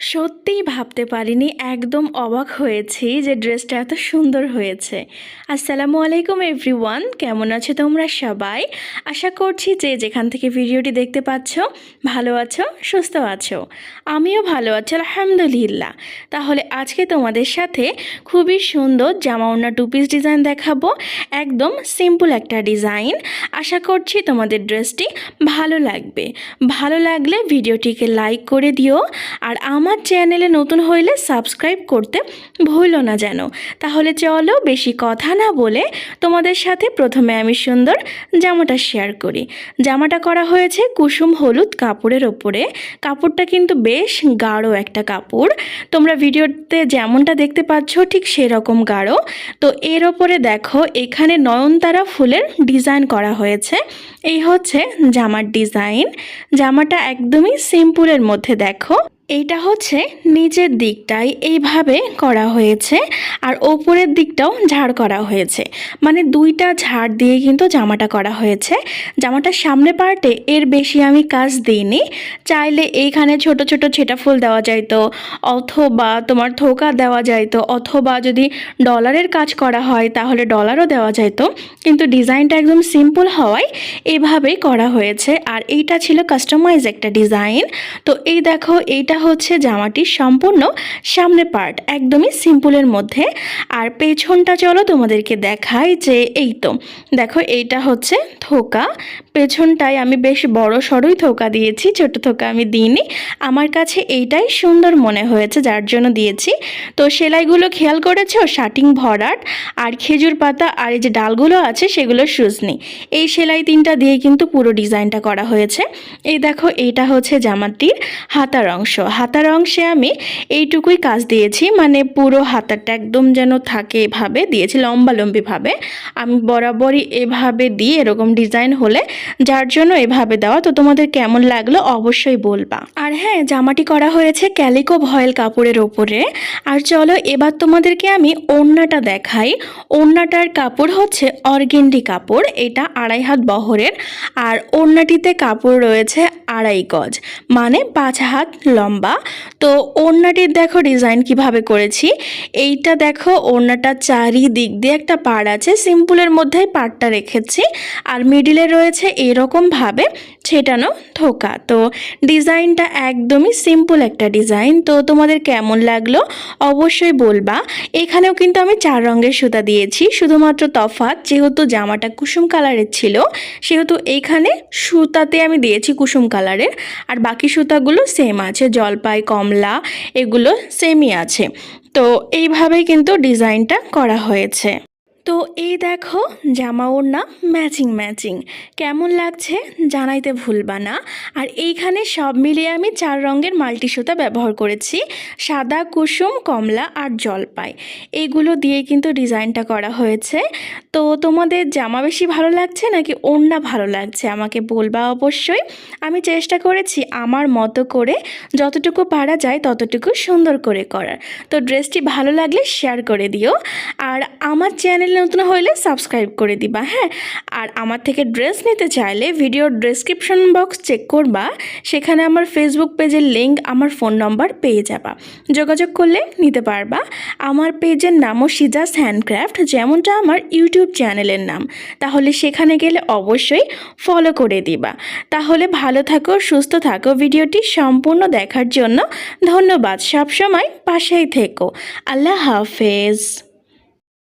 সত্যিই ভাবতে পারিনি, একদম অবাক হয়েছি যে ড্রেসটা এত সুন্দর হয়েছে। আসসালামু আলাইকুম এভরিওয়ান, কেমন আছো তোমরা সবাই? আশা করছি যে যেখান থেকে ভিডিওটি দেখতে পাচ্ছ, ভালো আছো, সুস্থ আছো। আমিও ভালো আছি, আলহামদুলিল্লাহ। তাহলে আজকে তোমাদের সাথে খুবই সুন্দর জামা ওড়না টু পিস ডিজাইন দেখাবো, একদম সিম্পল একটা ডিজাইন আশা করছি তোমাদের ড্রেসটি ভালো লাগবে। ভালো লাগলে ভিডিওটিকে লাইক করে দিও, আর আমার চ্যানেলে নতুন হইলে সাবস্ক্রাইব করতে ভুলো না যেন। তাহলে চলো বেশি কথা না বলে তোমাদের সাথে প্রথমে আমি সুন্দর জামাটা শেয়ার করি। জামাটা করা হয়েছে কুসুম হলুদ কাপড়ের ওপরে। কাপড়টা কিন্তু বেশ গাঢ় একটা কাপড়। তোমরা ভিডিওতে যেমনটা দেখতে পাচ্ছ ঠিক সেরকম গাঢ়। তো এর ওপরে দেখো, এখানে নয়নতারা ফুলের ডিজাইন করা হয়েছে। এই হচ্ছে জামার ডিজাইন। জামাটা একদমই সিম্পলের মধ্যে দেখো। এইটা হচ্ছে নিচের দিকটাই এইভাবে করা হয়েছে আর ওপরের দিকটাও ঝাড় করা হয়েছে। মানে দুইটা ঝাড় দিয়ে কিন্তু জামাটা করা হয়েছে। জামাটার সামনে পার্টে এর বেশি আমি কাজ দিইনি। চাইলে এইখানে ছোট ছোট ছেটা ফুল দেওয়া যাইতো অথবা তোমার থোকা দেওয়া যাইতো অথবা যদি ডলারের কাজ করা হয় তাহলে ডলারও দেওয়া যাইতো। কিন্তু ডিজাইনটা একদম সিম্পল হওয়ায় এভাবেই করা হয়েছে। আর এইটা ছিল কাস্টমাইজ একটা ডিজাইন। তো এই দেখো, এইটা হচ্ছে জামাটির সম্পূর্ণ সামনে পার্ট একদমই সিম্পলের মধ্যে। আর পেছনটা চলো তোমাদেরকে দেখাই যে এই তো, দেখো এইটা হচ্ছে থোকা। পেছনটায় আমি বেশ বড় সড়ই থোকা দিয়েছি, ছোট থোকা আমি দিইনি। আমার কাছে এইটাই সুন্দর মনে হয়েছে, যার জন্য দিয়েছি। তো সেলাইগুলো খেয়াল করেছ? শাটিং ভরাট আর খেজুর পাতা আর এই যে ডালগুলো আছে, সেগুলো সুজনি এই সেলাই তিনটা দিয়ে কিন্তু পুরো ডিজাইনটা করা হয়েছে। এই দেখো, এইটা হচ্ছে জামাটির হাতার অংশ। হাতার অংশে আমি এইটুকুই কাজ দিয়েছি। মানে পুরো হাতাটা একদম যেন থাকে এভাবে দিয়েছি লম্বালম্বিভাবে আমি বরাবরই এভাবে দিয়ে এরকম ডিজাইন হলে যার জন্য এভাবে দেওয়া। তো তোমাদের কেমন লাগল অবশ্যই বলবা। আর হ্যাঁ জামাটি করা হয়েছে ক্যালিকো ভয়েল কাপড়ের ওপরে। আর চলো এবার তোমাদেরকে আমি ওড়নাটা দেখাই। ওড়নাটার কাপড় হচ্ছে অর্গেন্ডি কাপড়, এটা আড়াই হাত বহরের। আর ওড়নাটিতে কাপড় রয়েছে আড়াই গজ। মানে পাঁচ হাত লম্বা। তো ওড়নাটির দেখো ডিজাইন কীভাবে করেছি। এইটা দেখো, ওড়নাটা চারিদিক দিয়ে একটা পাড় আছে। সিম্পলের মধ্যেই পাড়টা রেখেছি। আর মিডিলে রয়েছে এরকমভাবে ছেটানো থোকা তো ডিজাইনটা একদমই সিম্পল একটা ডিজাইন। তো তোমাদের কেমন লাগল অবশ্যই বলবা। এখানেও কিন্তু আমি চার রঙের সুতা দিয়েছি। শুধুমাত্র তফাৎ, যেহেতু জামাটা কুসুম কালারের ছিল, সেহেতু এইখানে সুতাতে আমি দিয়েছি কুসুম কালারের। আর বাকি সুতাগুলো সেম আছে জলপাই কমলা এগুলো সেমই আছে। তো এইভাবেই কিন্তু ডিজাইনটা করা হয়েছে। তো এই দেখো জামা ওড়না ম্যাচিং ম্যাচিং কেমন লাগছে জানাইতে ভুলবা না। আর এইখানে সব মিলিয়ে আমি চার রঙের মাল্টি সুতা ব্যবহার করেছি। সাদা, কুসুম, কমলা আর জলপাই। এইগুলো দিয়ে কিন্তু ডিজাইনটা করা হয়েছে। তো তোমাদের জামা বেশি ভালো লাগছে নাকি ওড়না ভালো লাগছে? আমাকে বলবা অবশ্যই। আমি চেষ্টা করেছি আমার মতো করে যতটুকু পারা যায় ততটুকু সুন্দর করে করার। তো ড্রেসটি ভালো লাগলে শেয়ার করে দিও। আর আমার চ্যানেল নতুন হইলে সাবস্ক্রাইব করে দিবা হ্যাঁ? আর আমার থেকে ড্রেস নিতে চাইলে ভিডিওর ডেসক্রিপশন বক্স চেক করবা, সেখানে আমার ফেসবুক পেজের লিঙ্ক আমার ফোন নম্বর পেয়ে যাবা। যোগাযোগ করলে নিতে পারবা। আমার পেজের নামও সিজাস হ্যান্ডক্রাফট যেমনটা আমার ইউটিউব চ্যানেলের নাম। তাহলে সেখানে গেলে অবশ্যই ফলো করে দিবা। তাহলে ভালো থাকো, সুস্থ থাকো, ভিডিওটি সম্পূর্ণ দেখার জন্য ধন্যবাদ। সবসময় পাশেই থেকো। আল্লাহ হাফেজ।